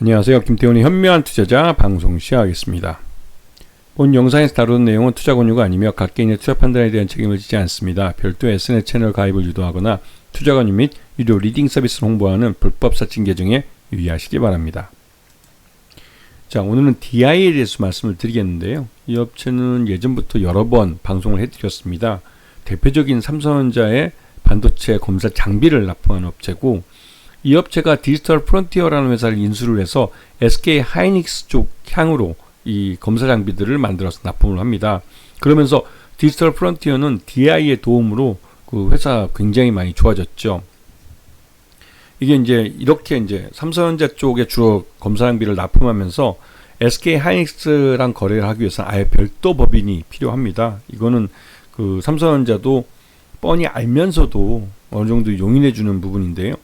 안녕하세요. 김태훈의 현명한 투자자 방송 시작하겠습니다. 본 영상에서 다루는 내용은 투자 권유가 아니며 각 개인의 투자 판단에 대한 책임을 지지 않습니다. 별도 SNS 채널 가입을 유도하거나 투자 권유 및 유료 리딩 서비스를 홍보하는 불법 사칭 계정에 유의하시기 바랍니다. 자, 오늘은 DI에 대해서 말씀을 드리겠는데요. 이 업체는 예전부터 여러 번 방송을 해드렸습니다. 대표적인 삼성전자의 반도체 검사 장비를 납품하는 업체고 이 업체가 디지털 프론티어라는 회사를 인수를 해서 SK 하이닉스 쪽 향으로 이 검사 장비들을 만들어서 납품을 합니다. 그러면서 디지털 프론티어는 DI의 도움으로 그 회사 굉장히 많이 좋아졌죠. 이게 이제 이렇게 이제 삼성전자 쪽에 주로 검사 장비를 납품하면서 SK 하이닉스랑 거래를 하기 위해서 아예 별도 법인이 필요합니다. 이거는 그 삼성전자도 뻔히 알면서도 어느 정도 용인해 주는 부분인데요.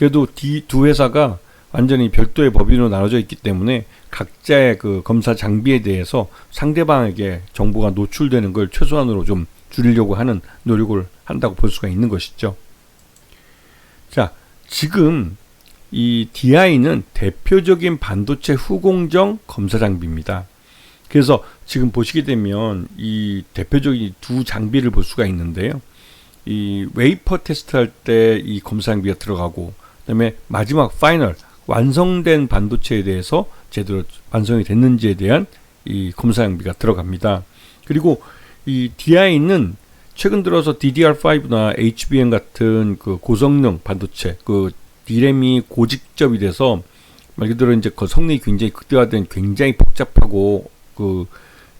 그래도 두 회사가 완전히 별도의 법인으로 나눠져 있기 때문에 각자의 그 검사 장비에 대해서 상대방에게 정보가 노출되는 걸 최소한으로 좀 줄이려고 하는 노력을 한다고 볼 수가 있는 것이죠. 자, 지금 이 DI는 대표적인 반도체 후공정 검사 장비입니다. 그래서 지금 보시게 되면 이 대표적인 두 장비를 볼 수가 있는데요. 이 웨이퍼 테스트 할 때 이 검사 장비가 들어가고 그다음에 마지막 파이널 완성된 반도체에 대해서 제대로 완성이 됐는지에 대한 이 검사 장비가 들어갑니다. 그리고 이 DI는 최근 들어서 DDR5나 HBM 같은 그 고성능 반도체, 그 D램이 고직접이 돼서 말 그대로 이제 그 성능이 굉장히 극대화된 굉장히 복잡하고 그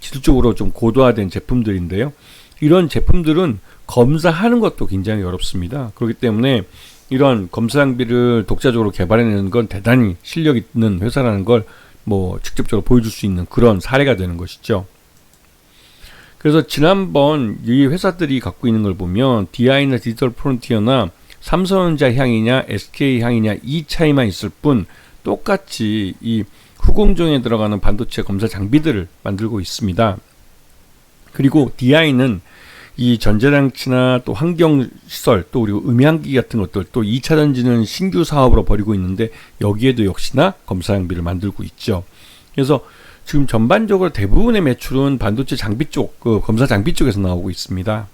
기술적으로 좀 고도화된 제품들인데요. 이런 제품들은 검사하는 것도 굉장히 어렵습니다. 그렇기 때문에 이런 검사 장비를 독자적으로 개발해내는 건 대단히 실력 있는 회사라는 걸 뭐 직접적으로 보여줄 수 있는 그런 사례가 되는 것이죠. 그래서 지난번 이 회사들이 갖고 있는 걸 보면 DI나 디지털 프론티어나 삼성전자 향이냐 SK 향이냐 이 차이만 있을 뿐 똑같이 이 후공정에 들어가는 반도체 검사 장비들을 만들고 있습니다. 그리고 DI는 이 전자장치나 또 환경시설 또 그리고 음향기 같은 것들 또 2차 전지는 신규 사업으로 벌이고 있는데 여기에도 역시나 검사 장비를 만들고 있죠. 그래서 지금 전반적으로 대부분의 매출은 반도체 장비 쪽, 그 검사 장비 쪽에서 나오고 있습니다.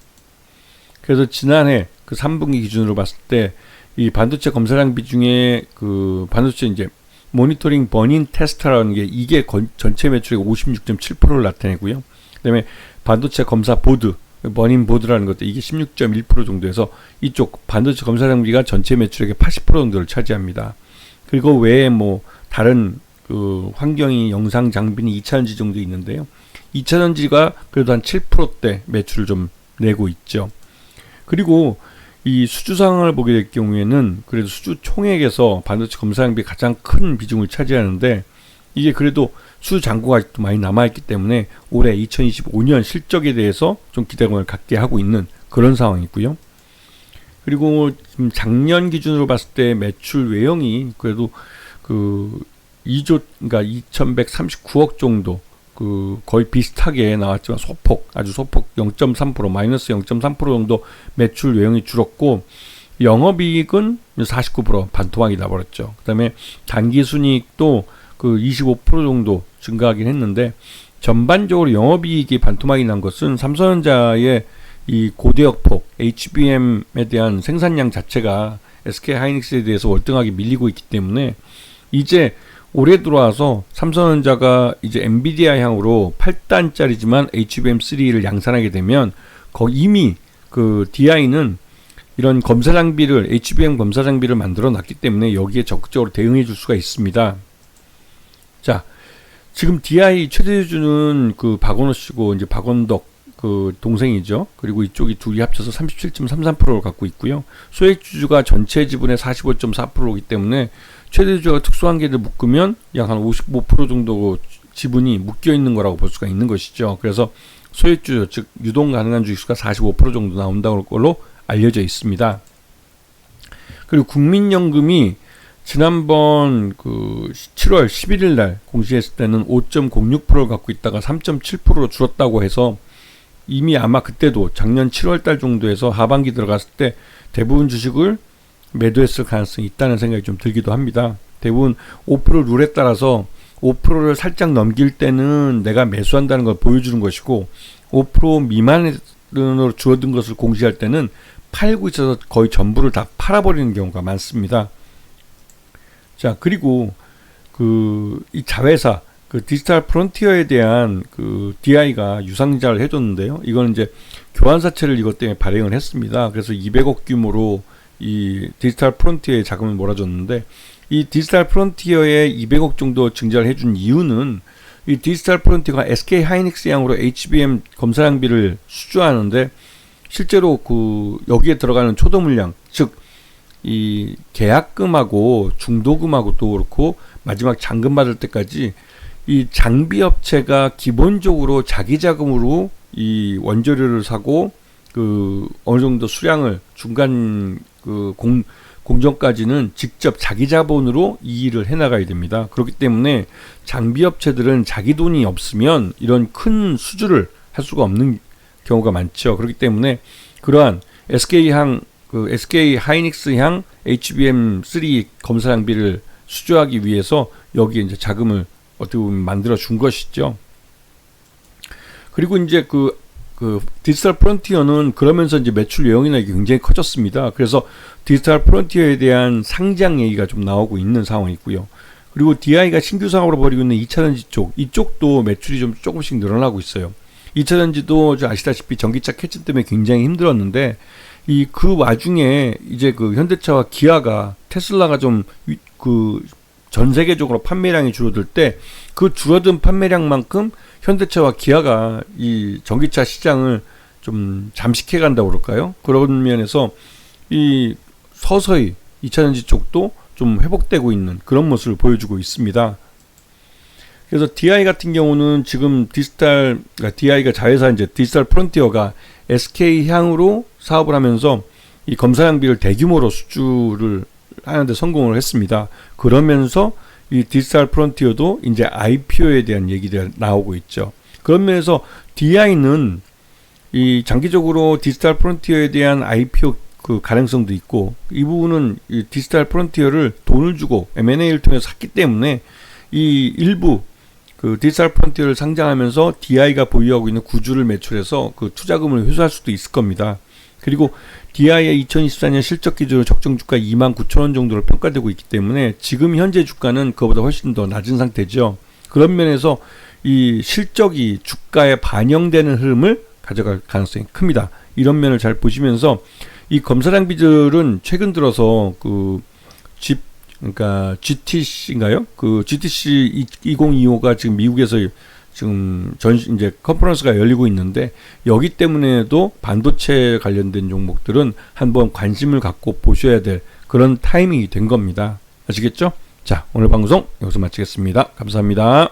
그래서 지난해 그 3분기 기준으로 봤을 때 이 반도체 검사 장비 중에 그 반도체 이제 모니터링 버닝 테스터라는 게 이게 전체 매출의 56.7%를 나타내고요. 그다음에 반도체 검사 보드 버닝 보드라는 것도 이게 16.1% 정도에서 이쪽 반도체 검사 장비가 전체 매출액의 80% 정도를 차지합니다. 그리고 외에 뭐 다른 그 환경이 영상 장비는 2차전지 정도 있는데요. 2차전지가 그래도 한 7%대 매출을 좀 내고 있죠. 그리고 이 수주 상황을 보게 될 경우에는 그래도 수주 총액에서 반도체 검사 장비 가장 큰 비중을 차지하는데 이게 그래도 수 잔고가 아직도 많이 남아있기 때문에 올해 2025년 실적에 대해서 좀 기대감을 갖게 하고 있는 그런 상황이고요. 그리고 작년 기준으로 봤을 때 매출 외형이 그래도 그 2조 그러니까 2,139억 정도 그 거의 비슷하게 나왔지만 소폭 아주 소폭 0.3% 마이너스 0.3% 정도 매출 외형이 줄었고 영업이익은 49% 반토막이 나버렸죠. 그다음에 단기 순이익도 그 25% 정도 증가하긴 했는데 전반적으로 영업이익이 반토막이 난 것은 삼성전자의 이 고대역폭 HBM에 대한 생산량 자체가 SK 하이닉스에 대해서 월등하게 밀리고 있기 때문에 이제 올해 들어와서 삼성전자가 이제 엔비디아 향으로 8단짜리지만 HBM3를 양산하게 되면 거 이미 그 DI는 이런 검사 장비를 HBM 검사 장비를 만들어 놨기 때문에 여기에 적극적으로 대응해 줄 수가 있습니다. 자, 지금 DI 최대주주는 그 박원호 씨고 이제 박원덕 그 동생이죠. 그리고 이쪽이 둘이 합쳐서 37.33%를 갖고 있고요. 소액 주주가 전체 지분의 45.4%이기 때문에 최대 주주가 특수한계를 묶으면 약 한 55% 정도 지분이 묶여 있는 거라고 볼 수가 있는 것이죠. 그래서 소액 주주 즉 유동 가능한 주식수가 45% 정도 나온다는 걸로 알려져 있습니다. 그리고 국민연금이 지난번 그 7월 11일 날 공시했을 때는 5.06%를 갖고 있다가 3.7%로 줄었다고 해서 이미 아마 그때도 작년 7월 달 정도에서 하반기 들어갔을 때 대부분 주식을 매도했을 가능성이 있다는 생각이 좀 들기도 합니다. 대부분 5% 룰에 따라서 5%를 살짝 넘길 때는 내가 매수한다는 걸 보여주는 것이고 5% 미만으로 줄어든 것을 공시할 때는 팔고 있어서 거의 전부를 다 팔아버리는 경우가 많습니다. 자 그리고 그 이 자회사 그 디지털 프론티어에 대한 그 DI가 유상자를 해줬는데요. 이거는 이제 교환사채를 이것 때문에 발행을 했습니다. 그래서 200억 규모로 이 디지털 프론티어에 자금을 몰아줬는데 이 디지털 프론티어에 200억 정도 증자를 해준 이유는 이 디지털 프론티어가 SK 하이닉스 양으로 HBM 검사 장비를 수주하는데 실제로 그 여기에 들어가는 초도 물량 즉 이 계약금하고 중도금하고 또 그렇고 마지막 잔금 받을 때까지 이 장비 업체가 기본적으로 자기 자금으로 이 원재료를 사고 그 어느 정도 수량을 중간 그 공, 공정까지는 직접 자기 자본으로 이 일을 해나가야 됩니다. 그렇기 때문에 장비 업체들은 자기 돈이 없으면 이런 큰 수주를 할 수가 없는 경우가 많죠. 그렇기 때문에 그러한 SK향 그 SK 하이닉스 향 HBM3 검사 장비를 수주하기 위해서 여기에 이제 자금을 어떻게 보면 만들어 준 것이죠. 그리고 이제 그, 그 디지털 프론티어는 그러면서 이제 매출 예형이나 굉장히 커졌습니다. 그래서 디지털 프론티어에 대한 상장 얘기가 좀 나오고 있는 상황이고요. 그리고 DI가 신규 사업으로 벌이고 있는 2차전지 쪽, 이쪽도 매출이 좀 조금씩 늘어나고 있어요. 2차전지도 아시다시피 전기차 캐치 때문에 굉장히 힘들었는데 이 그 와중에 이제 그 현대차와 기아가 테슬라가 좀그 전 세계적으로 판매량이 줄어들 때 그 줄어든 판매량만큼 현대차와 기아가 이 전기차 시장을 좀 잠식해 간다고 그럴까요? 그런 면에서 이 서서히 2차 전지 쪽도 좀 회복되고 있는 그런 모습을 보여주고 있습니다. 그래서 DI 같은 경우는 지금 디지털 그러니까 DI가 자회사 이제 디지털 프론티어가 SK 향으로 사업을 하면서 이 검사 장비를 대규모로 수주를 하는데 성공을 했습니다. 그러면서 이 디지털 프론티어도 이제 IPO에 대한 얘기가 나오고 있죠. 그런 면에서 DI는 이 장기적으로 디지털 프론티어에 대한 IPO 그 가능성도 있고 이 부분은 이 디지털 프론티어를 돈을 주고 M&A를 통해서 샀기 때문에 이 일부 그 디지털 프론티어를 상장하면서 DI가 보유하고 있는 구주를 매출해서 그 투자금을 회수할 수도 있을 겁니다. 그리고 DI의 2024년 실적 기준으로 적정 주가 2만 9천 원 정도로 평가되고 있기 때문에 지금 현재 주가는 그보다 훨씬 더 낮은 상태죠. 그런 면에서 이 실적이 주가에 반영되는 흐름을 가져갈 가능성이 큽니다. 이런 면을 잘 보시면서 이 검사 장비들은 최근 들어서 그 집, 그러니까 GTC인가요? 그 GTC 2025가 지금 미국에서 지금 전 이제 컨퍼런스가 열리고 있는데 여기 때문에도 반도체 관련된 종목들은 한번 관심을 갖고 보셔야 될 그런 타이밍이 된 겁니다. 아시겠죠? 자, 오늘 방송 여기서 마치겠습니다. 감사합니다.